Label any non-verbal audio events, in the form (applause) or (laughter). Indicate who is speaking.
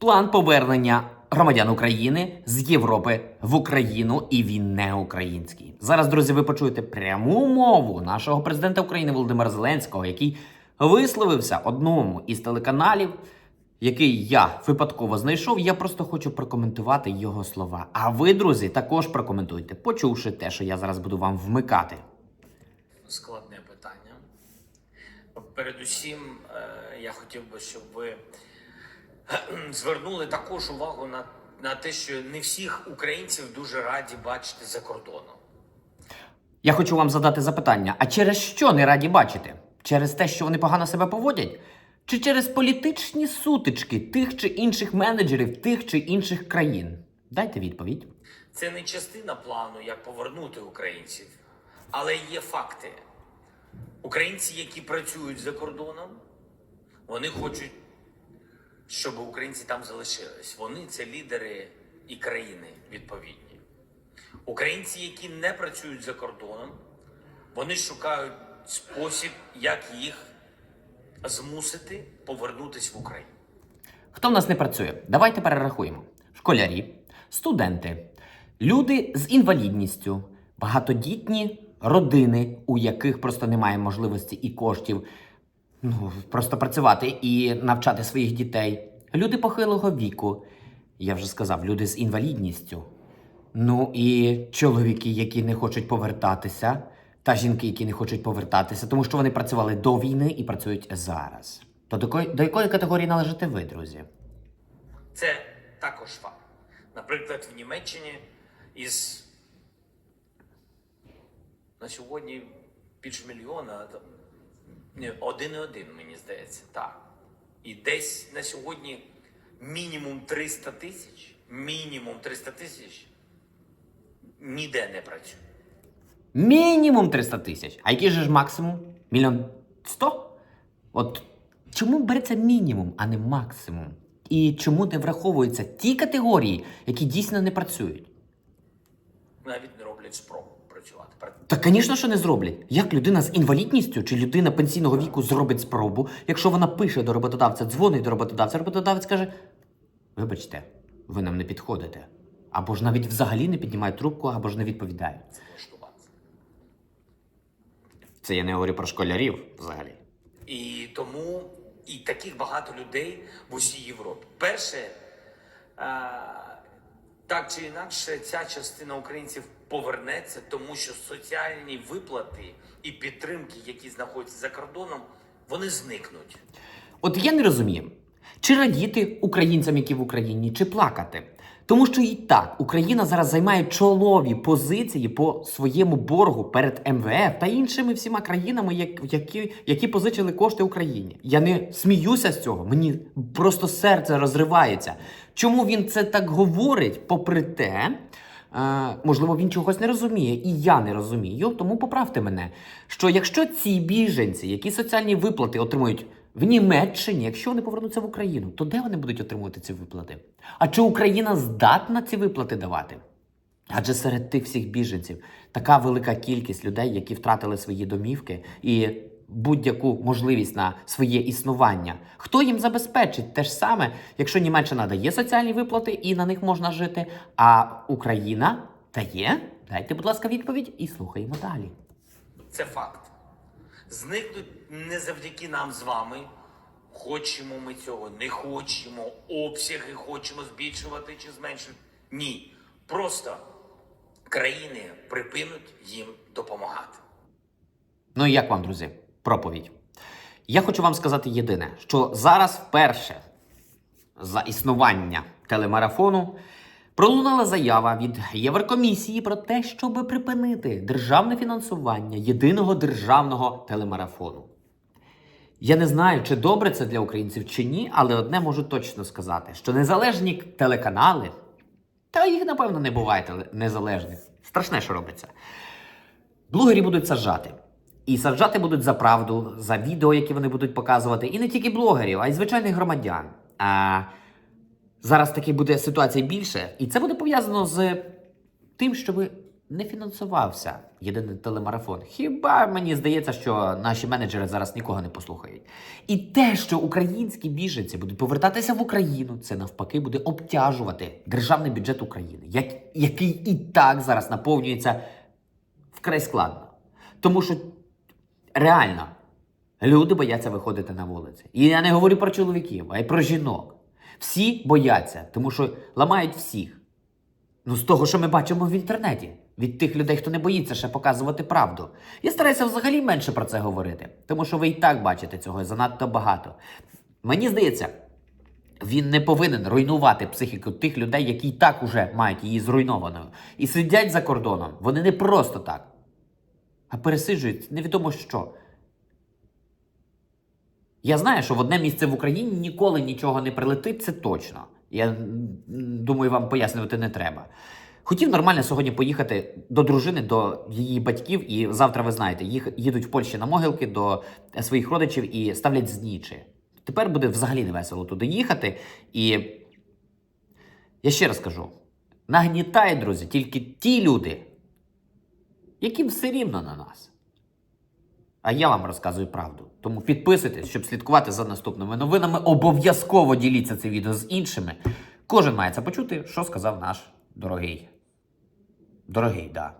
Speaker 1: план повернення громадян України з Європи в Україну, і він не український. Зараз, друзі, ви почуєте пряму мову нашого президента України Володимира Зеленського, який висловився одному із телеканалів, який я випадково знайшов. Я просто хочу прокоментувати його слова. А ви, друзі, також прокоментуйте, почувши те, що я зараз буду вам вмикати.
Speaker 2: складне питання. Передусім, е, я хотів би, щоб ви (clears throat) звернули також увагу на, на те, що не всіх українців дуже раді бачити за кордоном.
Speaker 1: Я хочу вам задати запитання: а через що не раді бачити? Через те, що вони погано себе поводять? Чи через політичні сутички тих чи інших менеджерів тих чи інших країн? Дайте відповідь.
Speaker 2: Це не частина плану, як повернути українців, але є факти. Українці, які працюють за кордоном, вони хочуть, щоб українці там залишились. Вони це лідери і країни відповідні. Українці, які не працюють за кордоном, вони шукають спосіб, як їх змусити повернутися в Україну.
Speaker 1: Хто в нас не працює? Давайте перерахуємо: школярі, студенти, люди з інвалідністю, багатодітні родини, у яких просто немає можливості і коштів ну, просто працювати і навчати своїх дітей, люди похилого віку. Я вже сказав, люди з інвалідністю. Ну і чоловіки, які не хочуть повертатися, та жінки, які не хочуть повертатися, тому що вони працювали до війни і працюють зараз. То до якої, до якої категорії належите ви, друзі?
Speaker 2: Це також факт. Наприклад, в Німеччині із на сьогодні більше мільйона, один і один, мені здається, так. І десь на сьогодні мінімум 300 тисяч, мінімум 300 тисяч ніде не працює.
Speaker 1: Мінімум 300 тисяч. А який же ж максимум? Мільйон сто? От чому береться мінімум, а не максимум? І чому не враховуються ті категорії, які дійсно не працюють?
Speaker 2: Навіть не роблять спроб працювати.
Speaker 1: Та, звісно, що не зроблять. Як людина з інвалідністю чи людина пенсійного віку зробить спробу, якщо вона пише до роботодавця, дзвонить до роботодавця, роботодавець каже: Вибачте, ви нам не підходите. Або ж навіть взагалі не піднімають трубку, або ж не.
Speaker 2: Це влаштувати.
Speaker 1: Це я не говорю про школярів взагалі.
Speaker 2: І тому і таких багато людей в усій Європі. Перше, е, так чи інакше, ця частина українців повернеться, тому що соціальні виплати і підтримки, які знаходяться за кордоном, вони зникнуть.
Speaker 1: От я не розумію, чи радіти українцям, які в Україні, чи плакати. Тому що і так Україна зараз займає чолові позиції по своєму боргу перед МВФ та іншими всіма країнами, як- які, які позичили кошти Україні. Я не сміюся з цього. Мені просто серце розривається. Чому він це так говорить, попри те? Е, можливо, він чогось не розуміє, і я не розумію. Тому поправте мене, що якщо ці біженці, які соціальні виплати отримують в Німеччині, якщо вони повернуться в Україну, то де вони будуть отримувати ці виплати? А чи Україна здатна ці виплати давати? Адже серед тих всіх біженців така велика кількість людей, які втратили свої домівки і будь-яку можливість на своє існування. Хто їм забезпечить те ж саме, якщо Німеччина дає соціальні виплати і на них можна жити, а Україна дає? Дайте, будь ласка, відповідь і слухаємо далі.
Speaker 2: Це факт. Зникнуть не завдяки нам з вами. Хочемо ми цього, не хочемо, обсяги хочемо збільшувати чи зменшувати. Ні. Просто країни припинуть їм допомагати.
Speaker 1: Ну і як вам, друзі, проповідь? Я хочу вам сказати єдине, що зараз вперше за існування телемарафону пролунала заява від Єврокомісії про те, щоб припинити державне фінансування єдиного державного телемарафону. Я не знаю, чи добре це для українців чи ні, але одне можу точно сказати: що незалежні телеканали, та їх, напевно, не буває незалежних. Страшне, що робиться. Блогері будуть саджати. І саджати будуть за правду, за відео, які вони будуть показувати. І не тільки блогерів, а й звичайних громадян. А зараз таки буде ситуація більше, і це буде пов'язано з тим, щоб не фінансувався єдиний телемарафон. Хіба мені здається, що наші менеджери зараз нікого не послухають? І те, що українські біженці будуть повертатися в Україну, це навпаки буде обтяжувати державний бюджет України, як, який і так зараз наповнюється вкрай складно. Тому що реально люди бояться виходити на вулиці. І я не говорю про чоловіків, а й про жінок. Всі бояться, тому що ламають всіх. Ну, з того, що ми бачимо в інтернеті, від тих людей, хто не боїться ще показувати правду. Я стараюся взагалі менше про це говорити, тому що ви і так бачите цього занадто багато. Мені здається, він не повинен руйнувати психіку тих людей, які і так уже мають її зруйнованою. І сидять за кордоном. Вони не просто так, а пересиджують невідомо що. Я знаю, що в одне місце в Україні ніколи нічого не прилетить, це точно. Я думаю, вам пояснювати не треба. Хотів нормально сьогодні поїхати до дружини, до її батьків, і завтра, ви знаєте, їх їдуть в Польщі на могилки до е, своїх родичів і ставлять знічі. Тепер буде взагалі не весело туди їхати. І я ще раз кажу: нагнітають, друзі, тільки ті люди, яким все рівно на нас. А я вам розказую правду. Тому підписуйтесь, щоб слідкувати за наступними новинами. Обов'язково діліться це відео з іншими. Кожен має це почути, що сказав наш дорогий. Дорогий, да.